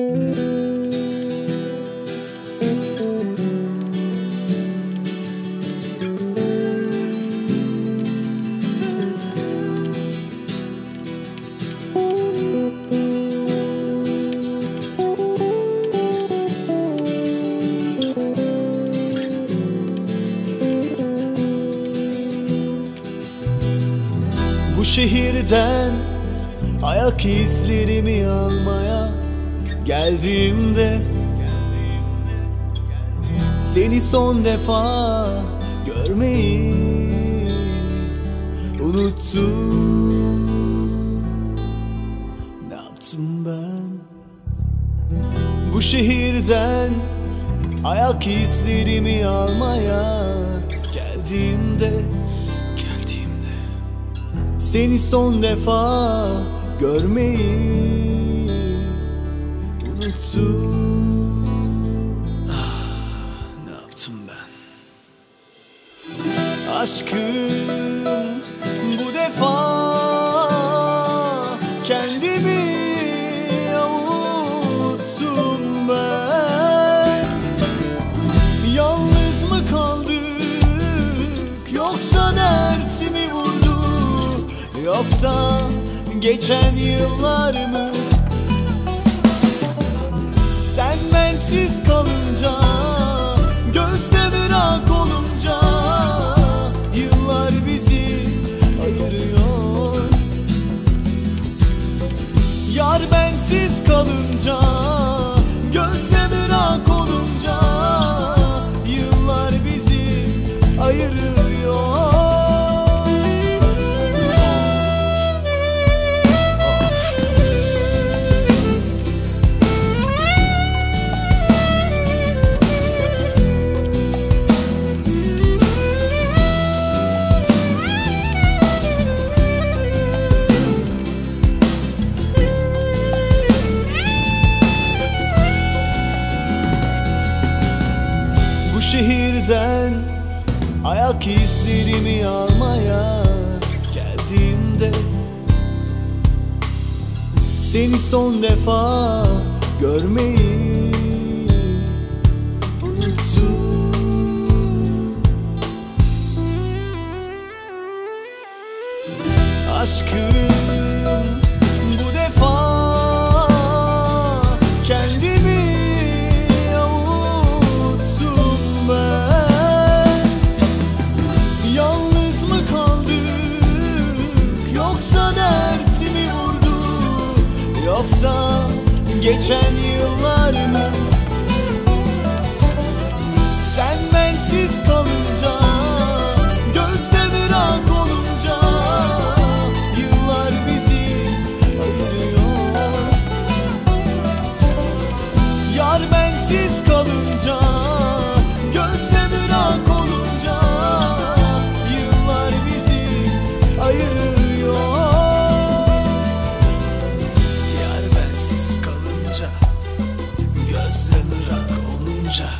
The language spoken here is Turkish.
Bu şehirden ayak izlerimi almaya geldiğimde seni son defa görmeyi unuttum. Ne yaptım ben? Bu şehirden ayak izlerimi almaya geldiğimde geldiğimde seni son defa görmeyi Ah, Ne yaptım ben? Aşkım bu defa kendimi avuttum ben. Yalnız mı kaldık yoksa dert vurdu? Yoksa geçen yıllar mı Sen bensiz kalınca Gözde bırak olunca Yıllar bizi ayırıyor. Yar bensiz kalınca Gözde bırak olunca Yıllar bizi ayırıyor şehirden ayak izlerimi almaya geldiğimde Seni son defa görmeyi unuttum. Aşkım Yoksa geçen yıllar mı? Sen bensiz kalınca mızrak olunca.